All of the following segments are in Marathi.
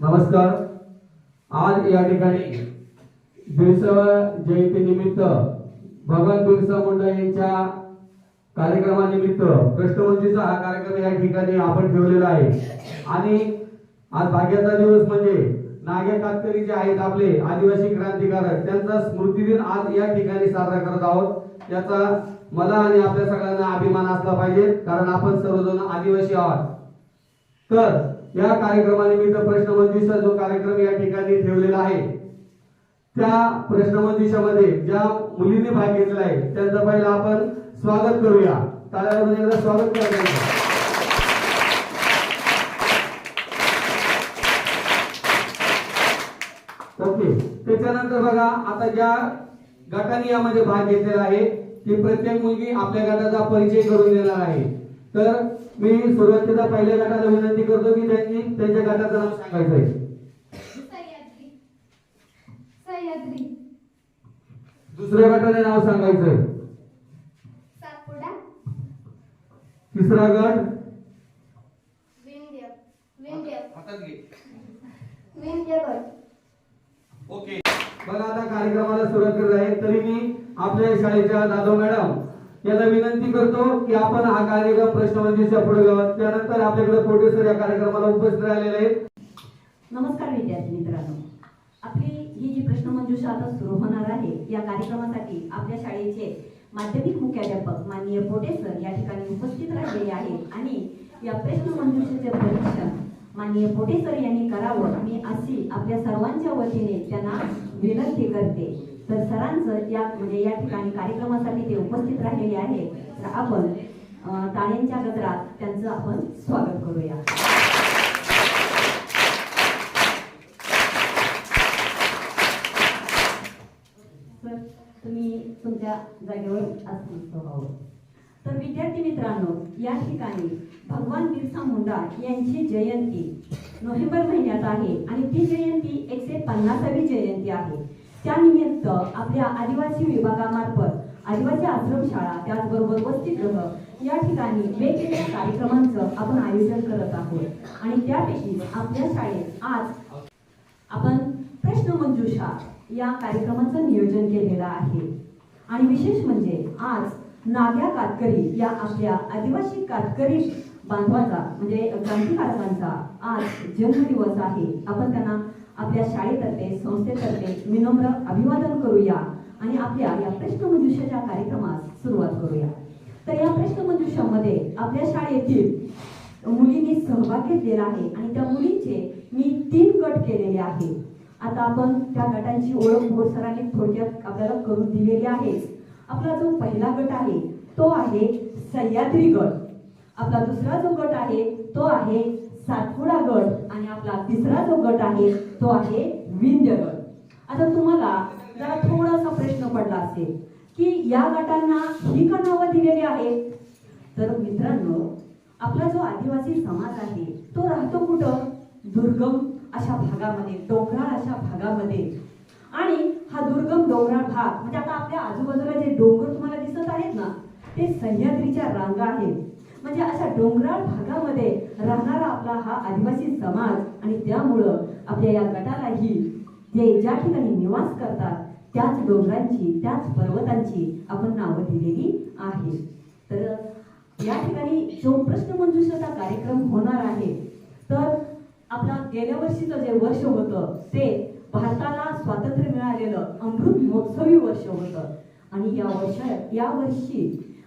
नमस्कार. आज या ठिकाणी बिरसा जयंती निमित्त भगवान बिरसा मुंडा यांच्या कार्यक्रमानिमित्त कष्टमंजीचा हा कार्यक्रम या ठिकाणी आपण ठेवलेला आहे. आणि आज भाग्याचा दिवस म्हणजे नागे कातकरी जे आहेत आपले आदिवासी क्रांतिकारक त्यांचा स्मृतिदिन आज या ठिकाणी साजरा करत आहोत. याचा मला आणि आपल्या सगळ्यांना अभिमान असला पाहिजे कारण आपण सर्वजण आदिवासी आहोत. तर या कार्यक्रमानिमित्त प्रश्नमंजुषा जो कार्यक्रम या ठिकाणी ठेवलेला आहे त्या प्रश्नमंजुषामध्ये ज्या मुलींनी भाग घेतला आहे त्यांचं पहिला आपण स्वागत करूया. टाळ्यावर एकदा स्वागत करा ओके. त्याच्यानंतर बघा आता ज्या गटाने यामध्ये भाग घेतलेला आहे ती प्रत्येक मुलगी आपल्या गटाचा परिचय करून देणार आहे. तर मी सुरुवातीला पहिल्या गटाला विनंती करतो की त्यांनी त्यांच्या गटाचं नाव सांगायचं आहे. दुसऱ्या गटाने नाव सांगायचं आहे. सातपुडा तिसरा गट? ओके. बघा आता कार्यक्रमाला सुरुवात करत आहे. तरी मी आपल्या शाळेच्या जाधव मॅडम यांना विनंती करतो की आपण हा कार्यक्रम प्रश्नमंजुषा पुढे घ्यावा त्यानंतर आपल्याकडे प्रोड्युसर या कार्यक्रमाला उपस्थित राहिलेले आहेत. नमस्कार विद्यार्थी मित्रांनो. आपली ही जी प्रश्नमंजुषा आता सुरू होणार आहे या कार्यक्रमासाठी आपल्या शाळेचे माध्यमिक मुख्याध्यापक माननीय पोटे सर या ठिकाणी उपस्थित राहिलेले आहेत. आणि या प्रश्नमंजुषेचे परीक्षण माननीय पोटे सर यांनी करावं. मी अशी आपल्या सर्वांच्या वतीने त्यांना विनंती करते. तर सरांचं या म्हणजे या ठिकाणी कार्यक्रमासाठी ते उपस्थित राहिलेले आहे. तर आपण अं, टाळ्यांच्या गजरात त्यांचं आपण स्वागत करूया. सर तुम्ही तुमच्या जागेवर तर विद्यार्थी मित्रांनो या ठिकाणी भगवान बिरसा मुंडा यांची जयंती नोव्हेंबर महिन्यात आहे आणि ती जयंती एकशे पन्नासावी जयंती आहे. त्यानिमित्त आपल्या आदिवासी विभागामार्फत आदिवासी आश्रमशाळा त्याचबरोबर वसतिगृह या ठिकाणी वेगवेगळ्या कार्यक्रमांचं आपण आयोजन करत आहोत. आणि त्यापैकी आपल्या शाळेत आज आपण प्रश्नमंजुषा या कार्यक्रमाचं नियोजन केलेलं आहे. आणि विशेष म्हणजे आज नाग्या कातकरी या आपल्या आदिवासी कातकरी बांधवाचा म्हणजे क्रांतिकारकांचा आज जन्मदिवस आहे. आपण त्यांना आपल्या शाळेतर्फे संस्थेतर्फे विनम्र अभिवादन करूया आणि आपल्या या प्रश्नमंजुषाच्या कार्यक्रमास सुरुवात करूया. तर या प्रश्नमंजुषामध्ये आपल्या शाळेतील मुलींनी सहभाग घेतलेला आहे आणि त्या मुलींचे मी तीन गट केलेले आहे आता आपण त्या गटांची ओळख भोर सरांनी थोडक्यात आपल्याला करून दिलेली आहे. आपला जो पहिला गट आहे तो आहे सह्याद्री गट. आपला दुसरा जो गट आहे तो आहे सातपुडा गट आणि आपला तिसरा जो गट आहे तो आहे विंध्य गट आता तुम्हाला जरा थोडासा प्रश्न पडला असेल की या गटांना ही का नावं दिलेली आहेत? तर मित्रांनो आपला जो आदिवासी समाज आहे तो राहतो कुठं? दुर्गम अशा भागामध्ये डोंगराळ अशा भागामध्ये. आणि हा दुर्गम डोंगराळ भाग म्हणजे आता आपल्या आजूबाजूला जे डोंगर तुम्हाला दिसत आहेत ना ते सह्याद्रीच्या रांगा आहेत. म्हणजे अशा डोंगराळ भागामध्ये राहणारा आपला हा आदिवासी समाज आणि त्यामुळं आपल्या या गटालाही जे ज्या ठिकाणी निवास करतात त्याच डोंगरांची त्याच पर्वतांची आपण नावं दिलेली आहे तर या ठिकाणी जो प्रश्नमंजुषाचा कार्यक्रम होणार आहे तर आपला गेल्या वर्षीचं जे वर्ष होतं ते भारताला स्वातंत्र्य मिळालेलं अमृत महोत्सवी वर्ष होतं. आणि या वर्ष या वर्षी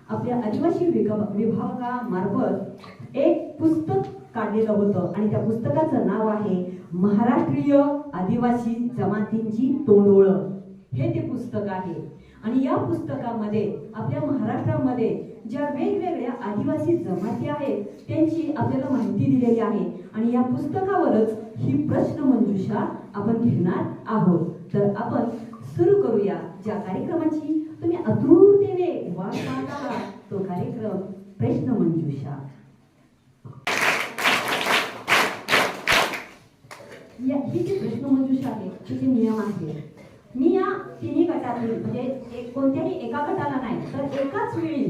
आपल्या आदिवासी विभागामार्फत एक पुस्तक काढलेलं होतं. आणि त्या पुस्तकाचं नाव आहे महाराष्ट्रीय आदिवासी जमातींची तोंडोळं. हे ते पुस्तक आहे. आणि या पुस्तकामध्ये आपल्या महाराष्ट्रामध्ये ज्या वेगवेगळ्या आदिवासी जमाती आहेत त्यांची आपल्याला माहिती दिलेली आहे. आणि या पुस्तकावरच ही प्रश्नमंजुषा आपण घेणार आहोत. तर आपण सुरू करूया ज्या कार्यक्रमाची तुम्ही आतुरतेने वाट पाहता तो कार्यक्रम प्रश्नमंजुषा या ही जी प्रश्नमंजुषा आहे तिचे नियम आहे मी या तिन्ही गटातील म्हणजे एक कोणत्याही एका गटाला नाही तर एकाच वेळी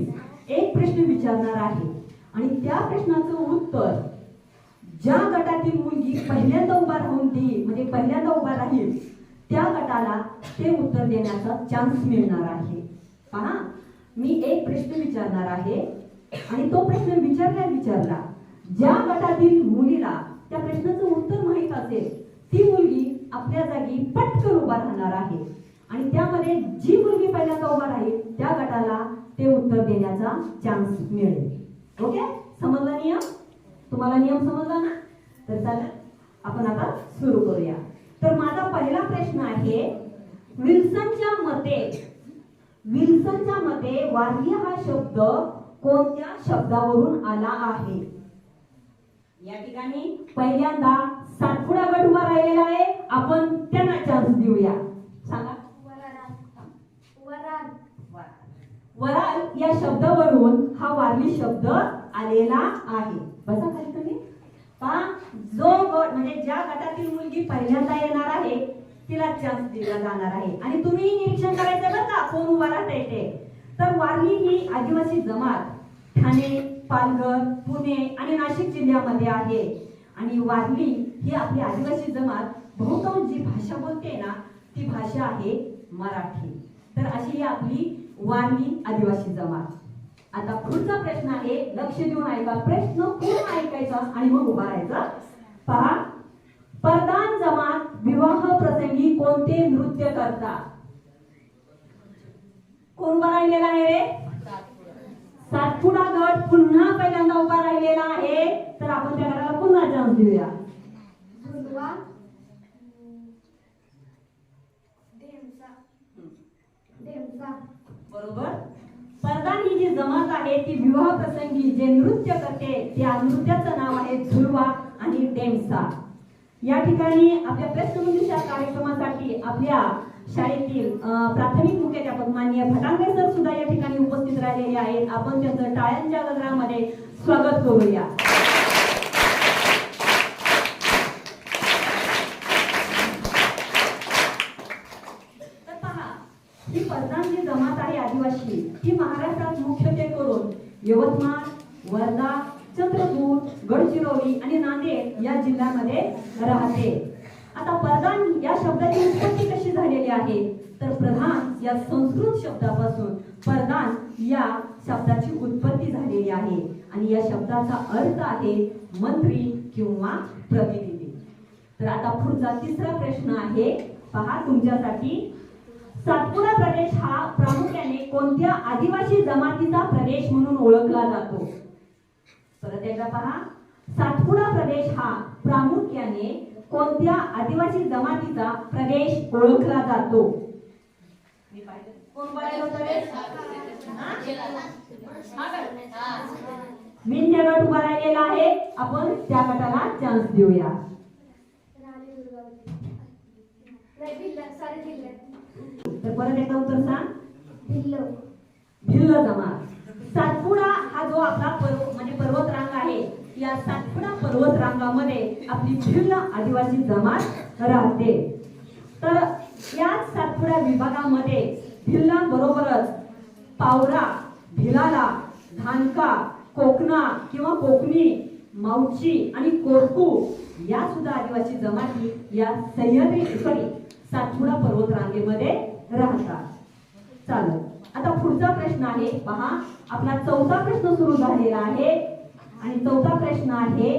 एक प्रश्न विचारणार आहे. आणि त्या प्रश्नाचं उत्तर ज्या गटातील मुलगी पहिल्यांदा उभा राहून ती म्हणजे पहिल्यांदा उभा राहील त्या गटाला ते उत्तर देण्याचा चान्स मिळणार आहे. पहा मी एक प्रश्न विचारणार आहे आणि तो प्रश्न विचारल्या विचारला. ज्या गटातील मुलीला त्या प्रश्नाचं उत्तर माहीत असेल ती मुलगी आपल्या जागी पटकन उभा राहणार आहे. आणि त्यामध्ये जी मुलगी पहिल्यांदा उभा राहील त्या गटाला ते उत्तर देण्याचा चान्स मिळेल. ओके? समजला नियम? तुम्हाला नियम समजला ना? तर चालेल. आपण आता सुरू करूया. तर माझा पहिला प्रश्न आहे विल्सनच्या मते विल्सनच्या मते वार्य हा शब्द कोणत्या शब्दावरून आला आहे? या ठिकाणी पहिल्यांदा सातपुडा गट उभा राहिलेला आहे. आपण त्यांना चान्स देऊया. सांगा. वराल या शब्दावरून हा वारली शब्द आलेला आहे. बसा खाली तुम्ही. पहा जो गट म्हणजे ज्या गटातील मुलगी पहिल्यांदा येणार आहे तिला चान्स दिला जाणार आहे. आणि तुम्ही निरीक्षण करायचं बरं का? कोण उभा राहता येते. तर वारली ही आदिवासी जमात ठाणे पालघर पुणे आणि नाशिक जिल्ह्यामध्ये आहे. आणि वारली ही आपली आदिवासी जमात बहुतांश जी भाषा बोलते ना ती भाषा आहे मराठी. तर अशी ही आपली वारली आदिवासी जमात. आता पुढचा प्रश्न आहे लक्ष देऊन ऐका प्रश्न पूर्ण ऐकायचा आणि मग उभा राहायचा? पहा प्रधान जमात विवाह प्रसंगी कोणते नृत्य करतात? कोण उभा राहिलेला आहे रे? सातपुडा गट पुन्हा पहिल्यांदा उभा राहिलेला आहे. तर आपण त्या गटाला पुन्हा चान्स देऊया. बरोबर? प्रधान ही जी जमात आहे ती विवाह प्रसंगी जे नृत्य करते त्या नृत्याचं नाव आहे झुलवा आणि डेमसा या ठिकाणी आपल्या प्रश्नमंजुषा कार्यक्रमासाठी आपल्या शाळेतील प्राथमिक मुख्याध्यापक माननीय भटांगे सर सुद्धा या ठिकाणी उपस्थित राहिलेले आहेत. आपण त्यांचं टाळ्यांच्या गजरामध्ये स्वागत करूया तर पहा ही प्रधान जी जमात आहे आदिवासी ही महाराष्ट्रात मुख्यत्वे करून यवतमाळ वर्धा चंद्रपूर गडचिरोली आणि नांदेड या जिल्ह्यामध्ये राहते. आता प्रधान या शब्दाची उत्पत्ती कशी झालेली आहे? तर प्रधान या संस्कृत शब्दापासून प्रधान या शब्दाची उत्पत्ती झालेली आहे. आणि या शब्दाचा अर्थ आहे मंत्री किंवा प्रतिनिधी. तर आता पुढचा तिसरा प्रश्न आहे. पहा तुमच्यासाठी. सातपुडा प्रदेश हा प्रामुख्याने कोणत्या आदिवासी जमातीचा प्रदेश म्हणून ओळखला जातो? परत एकदा पहा. सातपुडा प्रदेश हा प्रामुख्याने कोणत्या आदिवासी जमातीचा प्रदेश ओळखला जातो? मी पाहिलं. कोण होतं? गट उभा राहिलेला आहे. आपण त्या गटाला चान्स देऊया. तर परत एकदा उत्तर सांग. भिल्लो. भिल्ल जमात सातपुडा हा जो आपला पर्व म्हणजे पर्वत रांग आहे या सातपुडा पर्वत रांगामध्ये आपली भिल्ल आदिवासी जमात राहते. तर या सातपुडा विभागामध्ये भिल्लांबरोबरच पावरा भिलाला धानका कोकणा किंवा कोकणी मावची आणि कोरकू या सुद्धा आदिवासी जमाती या सह्याद्री सॉरी सातपुडा पर्वत रांगेमध्ये राहतात चालेल. आता पुढचा प्रश्न आहे पहा आपला चौथा प्रश्न सुरू झालेला आहे. आणि चौथा प्रश्न आहे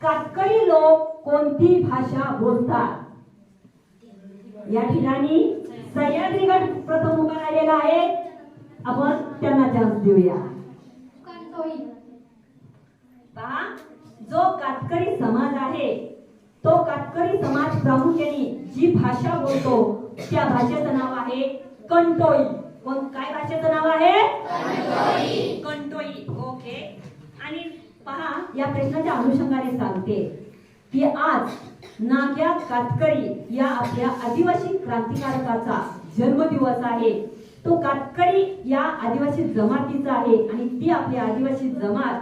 कातकरी लोक कोणती भाषा बोलतात? या ठिकाणी सह्याद्री गट प्रथम उभा राहिलेला आहे. आपण त्यांना चान्स देऊया. पहा जो कातकरी समाज आहे तो कातकरी समाज प्रामुख्याने जी भाषा बोलतो त्या भाषेचं नाव आहे कंटोई. मग काय भाषेचं नाव आहे? कंटोई. ओके. आणि पहा या प्रश्नाच्या अनुषंगाने सांगते की आज नाग्या कातकरी या आपल्या आदिवासी क्रांतिकारकाचा जन्मदिवस आहे. तो कातकरी या आदिवासी जमातीचा आहे आणि ती आपली आदिवासी जमात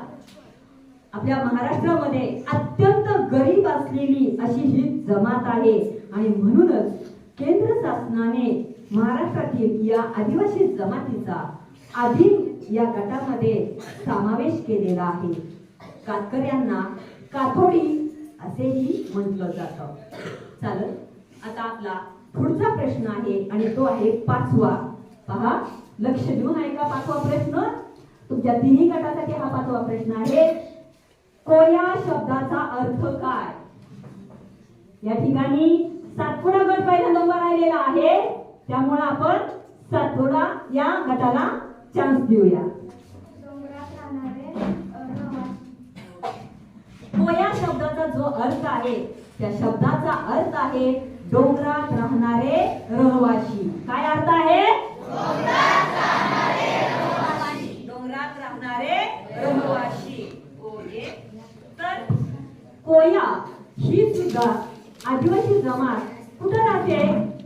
आपल्या महाराष्ट्रामध्ये अत्यंत गरीब असलेली अशी ही जमात आहे. आणि म्हणूनच केंद्र शासनाने महाराष्ट्रातील या आदिवासी जमातीचा आधी या गटामध्ये समावेश केलेला आहे. कातकऱ्यांना काथोडी असेही म्हटलं जातं. चालेल आता आपला पुढचा प्रश्न आहे आणि तो आहे पाचवा. पहा लक्ष देऊन ऐका पाचवा प्रश्न? तुमच्या तिन्ही गटासाठी हा पाचवा प्रश्न आहे. कोया शब्दाचा अर्थ काय? या ठिकाणी सातपुडा गट पहिला नंबर आलेला आहे. त्यामुळे आपण सातपुडा या गटाला चान्स देऊया. कोया शब्दाचा जो अर्थ आहे त्या शब्दाचा अर्थ आहे डोंगरात राहणारे रहवाशी काय अर्थ आहे? डोंगरात राहणारे रहवाशी हो, तर कोया ही सुद्धा आदिवासी जमात कुठं राहते?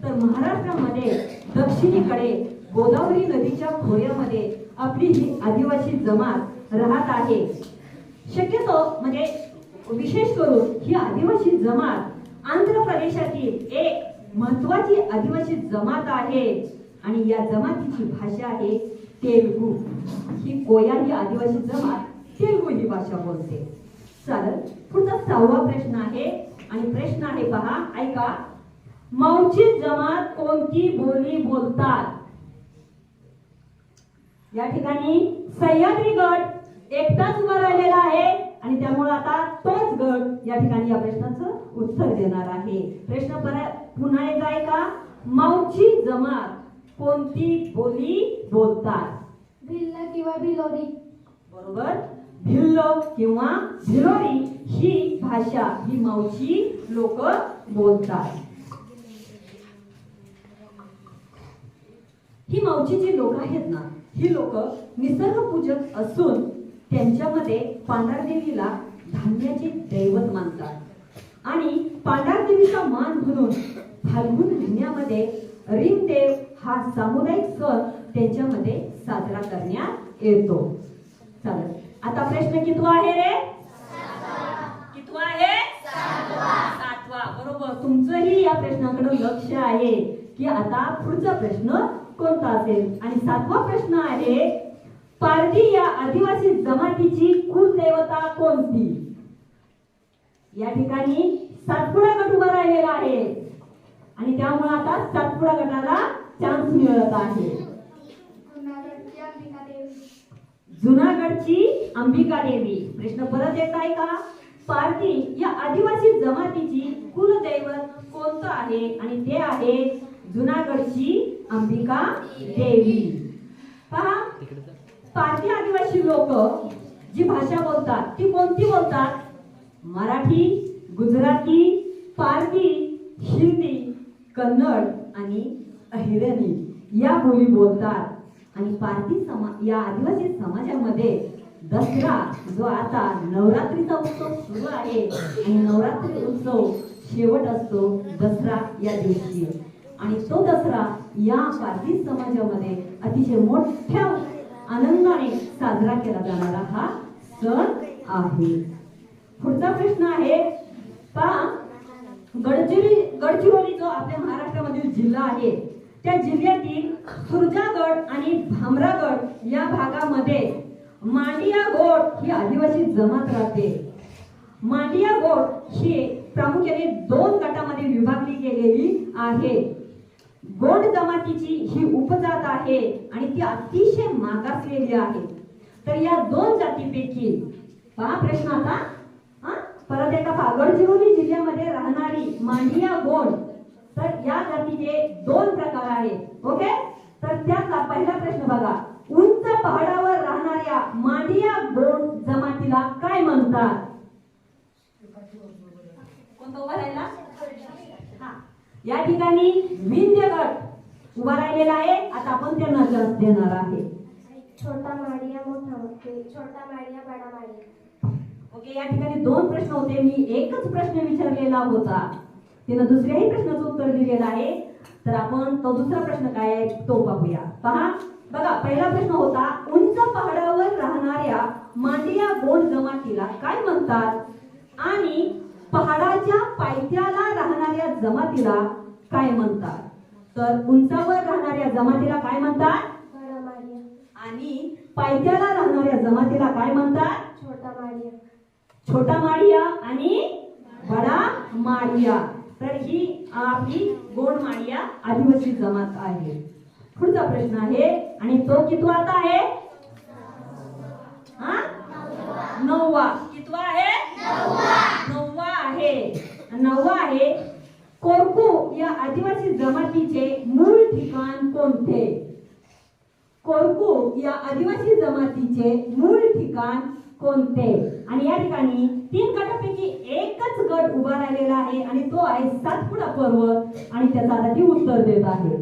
तर महाराष्ट्रामध्ये दक्षिणेकडे गोदावरी नदीच्या खोऱ्यामध्ये आपली ही आदिवासी जमात राहत आहे. शक्यतो म्हणजे विशेष करून ही आदिवासी जमात आंध्र प्रदेशातील एक महत्वाची आदिवासी जमात आहे. आणि या जमातीची भाषा आहे तेलगू. ही कोया ही आदिवासी जमात तेलगू ही भाषा बोलते. चालेल पुढचा सहावा प्रश्न आहे. आणि प्रश्न आहे पहा ऐका. मौची जमात कोणती बोली बोलतात? या ठिकाणी सह्याद्री गट एकटाच उभा राहिलेला आहे आणि त्यामुळे आता तोच गट या ठिकाणी या प्रश्नाचं उत्तर देणार आहे. प्रश्न परत पुन्हा एकदा आहे का मौची जमात कोणती बोली बोलतात? भिल्ल किंवा भिलोरी. बरोबर? भिल्लो किंवा भिलोरी ही भाषा ही मावशी लोक बोलतात. ही मौची जी लोक आहेत ना ही लोक निसर्गपूजक असून त्यांच्यामध्ये पांढरदेवीला धान्याचे दैवत मानतात. आणि पांढरदेवीचा मान म्हणून फाल्गुन महिन्यामध्ये रिमदेव हा सामुदायिक सण त्यांच्यामध्ये साजरा करण्यात येतो. चालेल. आता प्रश्न कितवा आहे रे? कितवा आहे? सातवा. बरोबर. तुमचंही या प्रश्नाकडे लक्ष आहे की आता पुढचा प्रश्न कोणता असेल? आणि सातवा प्रश्न आहे पारधी या आदिवासी जमातीची कुलदेवता कोणती? या ठिकाणी सातपुडा गट उभा राहिलेला आहे. आणि त्यामुळे आता सातपुडा गटाला चान्स मिळत आहे जुनागडची अंबिका देवी जुनागडची अंबिका देवी. प्रश्न परत येत आहे का? पारधी या आदिवासी जमातीची कुलदैवत कोणतं आहे? आणि ते आहे जुनागडची अंबिका देवी. पहा पारधी आदिवासी लोक जी भाषा बोलतात ती कोणती बोलतात? मराठी गुजराती पारधी हिंदी कन्नड आणि अहिरणी. या बोली बोलतात. आणि पारधी समाज या आदिवासी समाजामध्ये दसरा जो आता नवरात्रीचा उत्सव सुरू आहे आणि नवरात्री उत्सव शेवट असतो दसरा या दिवशी. आणि तो दसरा या पारधी समाजामध्ये अतिशय मोठ्या आनंदाने साजरा केला जाणारा हा सण आहे. पुढचा प्रश्न आहे पा गडचिरोली गडचिरोली जो आपल्या महाराष्ट्रामधील जिल्हा आहे त्या जिल्ह्यातील सुरजागड आणि भामरागड या भागामध्ये मांडिया गोड ही आदिवासी जमात राहते. मांडिया गोड ही प्रामुख्याने दोन गटामध्ये विभागली गेलेली आहे. गोंड जमातीची ही उपजात आहे आणि ती अतिशय मागासलेली आहे. तर या दोन जातीपैकी पहा प्रश्न आता परत एका पहा जिल्ह्यामध्ये राहणारी मांडिया गोंड तर या जातीचे दोन प्रकार आहेत. ओके? तर त्यातला पहिला प्रश्न बघा. उंच पहाडावर राहणाऱ्या मांडिया गोंड जमातीला काय म्हणतात? कोणता उभा राहिला? हा. या ठिकाणी विंध्य गट उभा राहिलेला आहे. आता आपण त्यांना चान्स देणार आहे. छोटा माडिया मोठा छोटा माडिया बडा माडिया. ओके या ठिकाणी दोन प्रश्न होते. मी एकच प्रश्न विचारलेला होता. तिनं दुसऱ्याही प्रश्नाचं उत्तर दिलेलं आहे. तर आपण तो दुसरा प्रश्न काय आहे तो पाहूया पहा बघा पहिला प्रश्न होता उंच पहाडावर राहणाऱ्या मांडिया गोंड जमातीला काय म्हणतात? आणि पहाडाच्या पायथ्याला राहणाऱ्या जमातीला काय म्हणतात? तर उंचावर राहणाऱ्या जमातीला काय म्हणतात? माडिया आणि पायथ्याला राहणाऱ्या जमातीला काय म्हणतात? छोटा माडिया छोटा माळिया आणि बडा माळिया तर ही आपली गोंड माळिया आदिवासी जमात आहे. पुढचा प्रश्न आहे आणि तो कितवा आता आहे? नववा. कितवा आहे? नववा आहे. नववा आहे कोरकू या आदिवासी जमातीचे मूळ ठिकाण कोणते? कोरकू या आदिवासी जमातीचे मूळ ठिकाण कोणते? आणि या ठिकाणी तीन गटापैकी एकच गट उभा राहिलेला आहे आणि तो आहे सातपुडा पर्वत आणि त्याचा आता ती उत्तर देत आहे.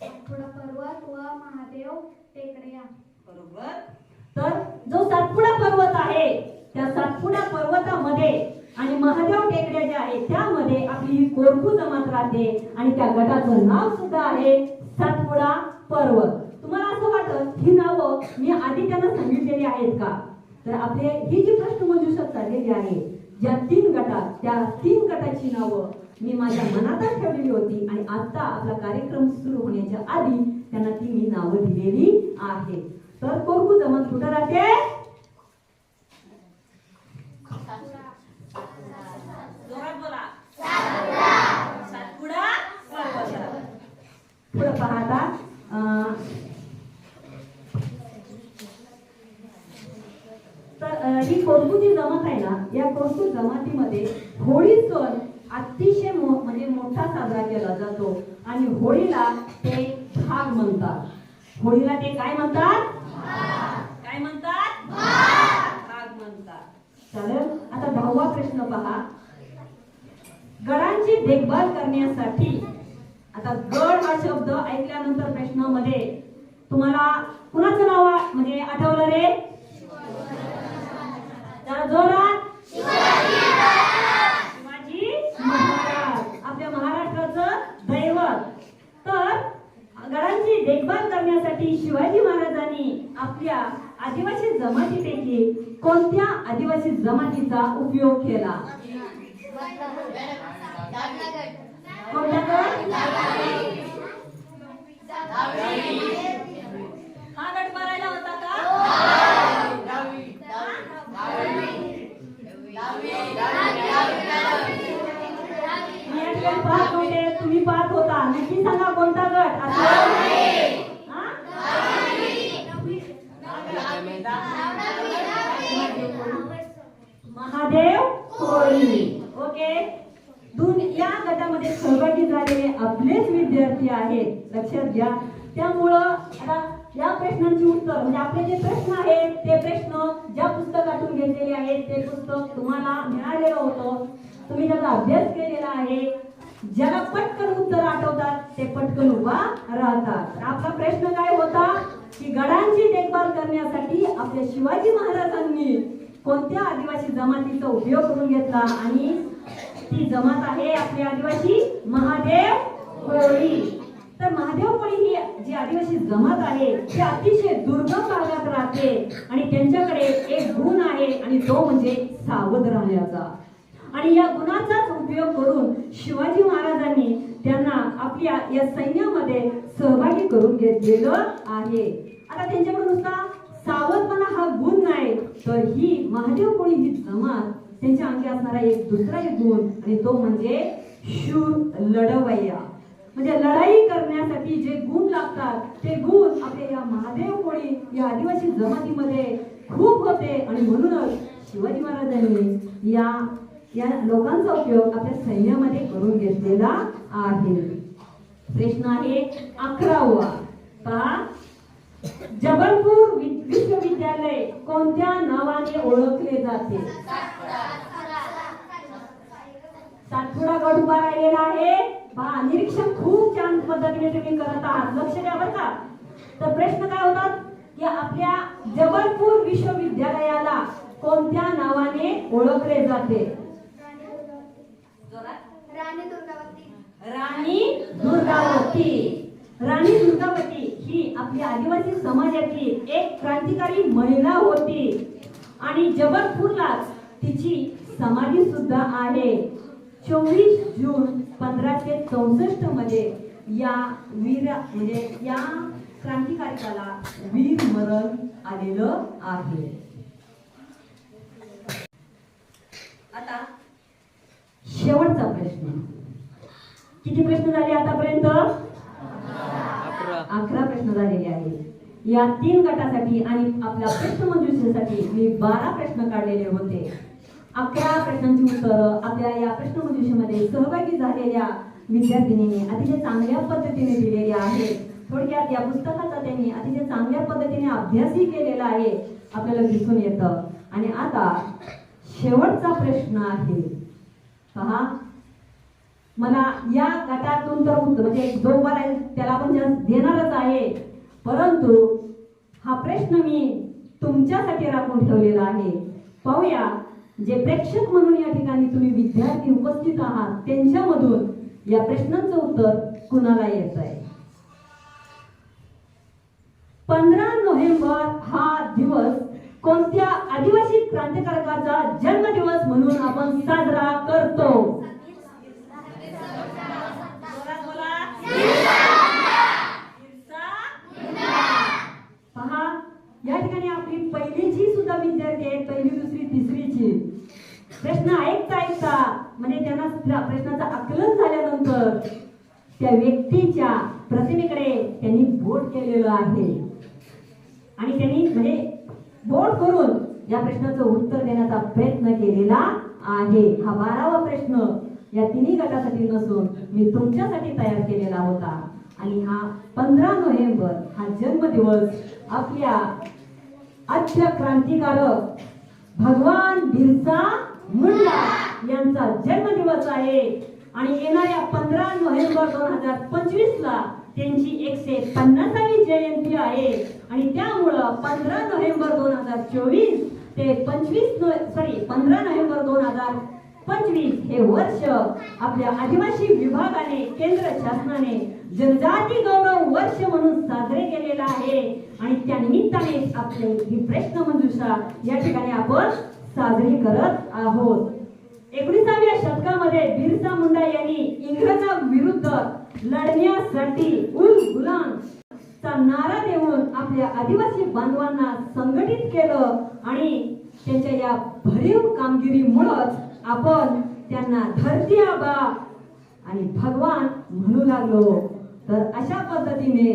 पुढं पर्वत व महादेव टेकड्या. बरोबर. तर जो सातपुडा पर्वत आहे त्या सातपुडा पर्वतामध्ये आणि महादेव टेकड्या ज्या आहेत त्यामध्ये आपली ही कोरकू जमात राहते आणि त्या गटाचं नाव सुद्धा आहे सातपुडा पर्वत. तुम्हाला असं वाटत ही नावं मी आधी त्यांना सांगितलेली आहेत का? तर आपले ही जी प्रश्नमंजुषा चाललेली आहे. ज्या तीन गटात त्या तीन गटाची नावं मी माझ्या मनातच ठेवलेली होती आणि आता आपला कार्यक्रम सुरू होण्याच्या आधी त्यांना ती मी नावं दिलेली आहे तर कोरकू जमात कुठं राहते? पुढं पाहता ही कोरकू जी जमात आहे ना या कोरकू जमातीमध्ये होळी सण अतिशय म्हणजे मोठा साजरा केला जातो. आणि होळीला ते भाग म्हणतात. होळीला ते काय म्हणतात? काय म्हणतात? भाग म्हणतात. चालेल? आता दहावा प्रश्न पहा. गडांची देखभाल करण्यासाठी आता गड हा शब्द ऐकल्यानंतर प्रश्नामध्ये तुम्हाला कुणाचं नाव म्हणजे आठवलं रे? जरा जोरात शिवाजी महाराज आपल्या महाराष्ट्राचं दैवत तर गडांची देखभाल करण्यासाठी शिवाजी महाराजांनी आपल्या आदिवासी जमातीपैकी कोणत्या आदिवासी जमातीचा उपयोग केला? कोणत्या हा गट मारायला होता का तुम्ही पाहत होता. नक्की सांगा कोणता गट? महादेव ओके. दोन या गटामध्ये सहभागी झालेले आपलेच विद्यार्थी आहेत. लक्षात घ्या. त्यामुळं आता या प्रश्नांची उत्तर म्हणजे आपले जे प्रश्न आहेत ते प्रश्न ज्या पुस्तकातून घेतलेले आहेत ते पुस्तक तुम्हाला मिळालेलं होतं. तुम्ही त्याचा अभ्यास केलेला आहे. ज्याला पटकन उत्तर आठवतात ते पटकन उभा राहतात. तर आपला प्रश्न काय होता? की गडांची देखभाल करण्यासाठी आपल्या शिवाजी महाराजांनी कोणत्या आदिवासी जमातीचा उपयोग करून घेतला? आणि ती जमात आहे आपली आदिवासी महादेव कोळी तर महादेव कोळी ही जी जमात आहे ती अतिशय दुर्गम भागात राहते आणि त्यांच्याकडे एक गुण आहे आणि तो म्हणजे सावध राहण्याचा आणि या गुणाचाच उपयोग करून शिवाजी महाराजांनी त्यांना आपल्या या सैन्यामध्ये सहभागी करून घेतलेलं आहे. आता त्यांच्याकडे नुसता सावधपणा हा गुण नाही तर ही महादेव कोळी ही जमात त्यांच्या अंगी असणारा एक दुसरा एक गुण आणि तो म्हणजे शूर लढवय्या. म्हणजे लढाई करण्यासाठी जे गुण लागतात ते गुण आपल्या या महादेव कोळी या आदिवासी जमातीमध्ये खूप होते. आणि म्हणूनच शिवाजी महाराजांनी या या लोकांचा उपयोग आपल्या सैन्यामध्ये करून घेतलेला आहे. प्रश्न आहे अकरावा. पहा. जबलपूर वि- विश्वविद्यालय कोणत्या नावाने ओळखले जाते? सातपुडा गट उभा राहिलेला आहे. पहा निरीक्षण खूप छान पद्धतीने तुम्ही करत आहात. लक्ष द्या बरं का. तर प्रश्न काय होतात की आपल्या जबलपूर विश्वविद्यालयाला कोणत्या नावाने ओळखले जाते. राणी दुर्गावती. राणी दुर्गावती. राणी दुर्गावती ही आपल्या आदिवासी समाजातील एक क्रांतिकारी महिला होती. आणि जबलपूरलाच तिची समाधी सुद्धा आहे. चोवीस जून पंधराशे चौसष्टमध्ये या वीर म्हणजे या क्रांतिकारकाला वीर मरण आलेलं आहे. आता शेवटचा प्रश्न. किती प्रश्न झाले आतापर्यंत? अकरा. प्रश्न झालेले आहेत. या तीन गटासाठी आणि आपल्या प्रश्नमंजुषेसाठी मी बारा प्रश्न काढलेले होते. अकरा प्रश्नांची उत्तरं आपल्या या प्रश्नमंजुषेमध्ये सहभागी झालेल्या विद्यार्थिनींनी अतिशय चांगल्या पद्धतीने दिलेली आहेत थोडक्यात या पुस्तकाचा त्यांनी अतिशय चांगल्या पद्धतीने अभ्यासही केलेला आहे आपल्याला दिसून येतं. आणि आता शेवटचा प्रश्न आहे. पहा. मला या गटातून तर म्हणजे जो उभा राहील त्याला आपण जास्त देणारच आहे. परंतु हा प्रश्न मी तुमच्यासाठी राखून ठेवलेला आहे. पाहूया. जे प्रेक्षक म्हणून या ठिकाणी तुम्ही विद्यार्थी उपस्थित आहात त्यांच्यामधून या प्रश्नांचं उत्तर कुणाला येत आहे? पंधरा नोव्हेंबर हा दिवस कोणत्या आदिवासी क्रांतिकारकाचा जन्मदिवस म्हणून आपण साजरा करतो बोला, बोला. पहा या ठिकाणी आपली पहिलीची सुद्धा विद्यार्थी आहेत पहिली दुसरी तिसरीची प्रश्न ऐकता ऐकता म्हणजे त्यांना प्रश्नाचं आकलन झाल्यानंतर त्या व्यक्तीच्या प्रतिमेकडे त्यांनी बोट केलेलं आहे. आणि त्यांनी म्हणजे बोट करून या प्रश्नाचं उत्तर देण्याचा प्रयत्न केलेला आहे. हा बारावा प्रश्न या तिन्ही गटासाठी नसून मी तुमच्यासाठी तयार केलेला होता. आणि हा पंधरा नोव्हेंबर हा जन्मदिवस आपल्या आजच्या क्रांतिकारक भगवान बिरसा मुंडा यांचा जन्मदिवस आहे. आणि येणाऱ्या पंधरा नोव्हेंबर दोन हजार पंचवीस ला त्यांची एकशे पन्नासावी जयंती आहे. आणि त्यामुळं पंधरा नोव्हेंबर दोन हजार चोवीस ते पंचवीस सॉरी पंधरा नोव्हेंबर दोन हजार पंचवीस हे वर्ष आपल्या आदिवासी विभागाने केंद्र शासनाने जनजाती गौरव वर्ष म्हणून साजरे केलेला आहे. आणि त्या निमित्ताने आपले ही प्रश्न मंजुषा या ठिकाणी आपण साजरी करत आहोत. एकोणीसाव्या शतकामध्ये बिरसा मुंडा यांनी इंग्रजांविरुद्ध लढण्यासाठी उल गुलाम चा नारा देऊन आपल्या आदिवासी बांधवांना संघटित केलं आणि त्यांच्या या भरीव कामगिरीमुळंच आपण त्यांना धरती आबा आणि भगवान म्हणू लागलो. तर अशा पद्धतीने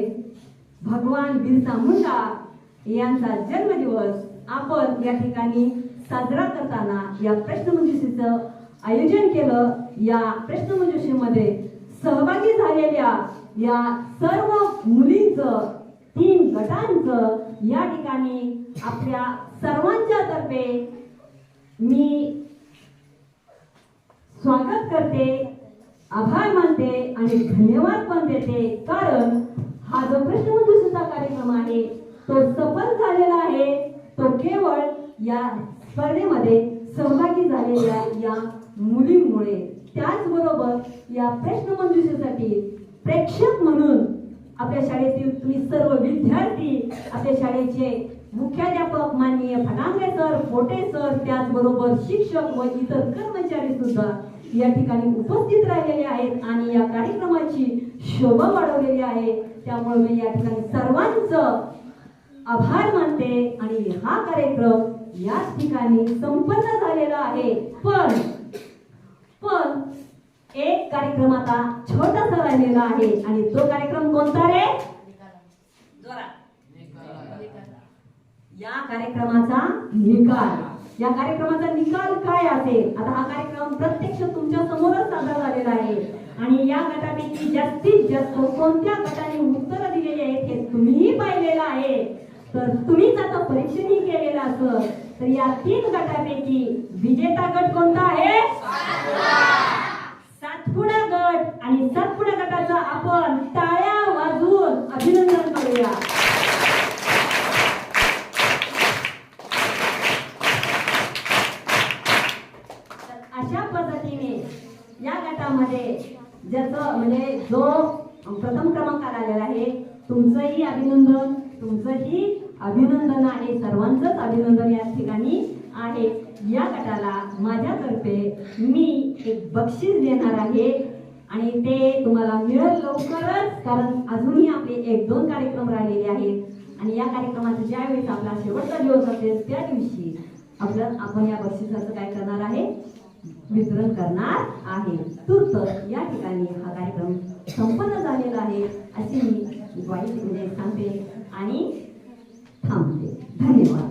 भगवान बिरसा मुंडा यांचा जन्मदिवस आपण या ठिकाणी साजरा करताना या प्रश्नमंजुषेचं आयोजन केलं. या प्रश्नमंजुषीमध्ये सहभागी झालेल्या या सर्व मुलींचं तीन गटांचं या ठिकाणी आपल्या सर्वांच्या तर्फे मी स्वागत करते आभार मानते आणि धन्यवाद पण देते. कारण हा जो प्रश्नमंजुषेचा कार्यक्रम आहे तो सफल झालेला आहे. तो केवळ या स्पर्धेमध्ये सहभागी झालेल्या या मुलींमुळे. त्याचबरोबर या प्रश्नमंजुषेसाठी प्रेक्षक म्हणून आपल्या शाळेतील तुम्ही सर्व विद्यार्थी आपल्या शाळेचे मुख्याध्यापक माननीय फटांगरे सर फोटे सर त्याचबरोबर शिक्षक व इतर कर्मचारी सुद्धा या ठिकाणी उपस्थित राहिलेले आहेत आणि या कार्यक्रमाची शोभा वाढवलेली आहे. त्यामुळे मी या ठिकाणी सर्वांचं आभार मानते आणि हा कार्यक्रम याच ठिकाणी संपन्न झालेला आहे. पण पण एक कार्यक्रम आता छोटासा राहिलेला आहे आणि तो कार्यक्रम कोणता रे जोरात. या कार्यक्रमाचा निकाल. या कार्यक्रमाचा निकाल काय असेल? आता हा कार्यक्रम प्रत्यक्ष तुमच्या समोरच साजरा झालेला आहे. आणि या गटापैकी जास्तीत जास्त कोणत्या गटाने उत्तर दिलेली आहेत हे तुम्हीही पाहिलेलं आहे. तर तुम्हीच आता परीक्षणही केलेलं असं. तर या तीन गटापैकी विजेता गट कोणता आहे? सातपुडा गट. आणि सातपुडा गटाचं आपण टाळ्या वाजवून अभिनंदन करूया तर अशा पद्धतीने या गटामध्ये ज्याचं म्हणजे जो प्रथम क्रमांकाला आलेला आहे तुमचंही अभिनंदन तुमचंही अभिनंदन आहे सर्वांचंच अभिनंदन या ठिकाणी आहे. या गटाला माझ्यातर्फे मी एक बक्षीस देणार आहे आणि ते तुम्हाला मिळेल लवकरच कारण अजूनही आपले एक दोन कार्यक्रम राहिलेले आहेत. आणि या कार्यक्रमाचा ज्यावेळेस आपला शेवटचा दिवस असेल त्या दिवशी आपलं आपण या बक्षिसाचं काय करणार आहे? वितरण करणार आहे. तूर्त या ठिकाणी हा कार्यक्रम संपन्न झालेला आहे असे मी वाईट म्हणजे सांगते आणि थांबते. धन्यवाद.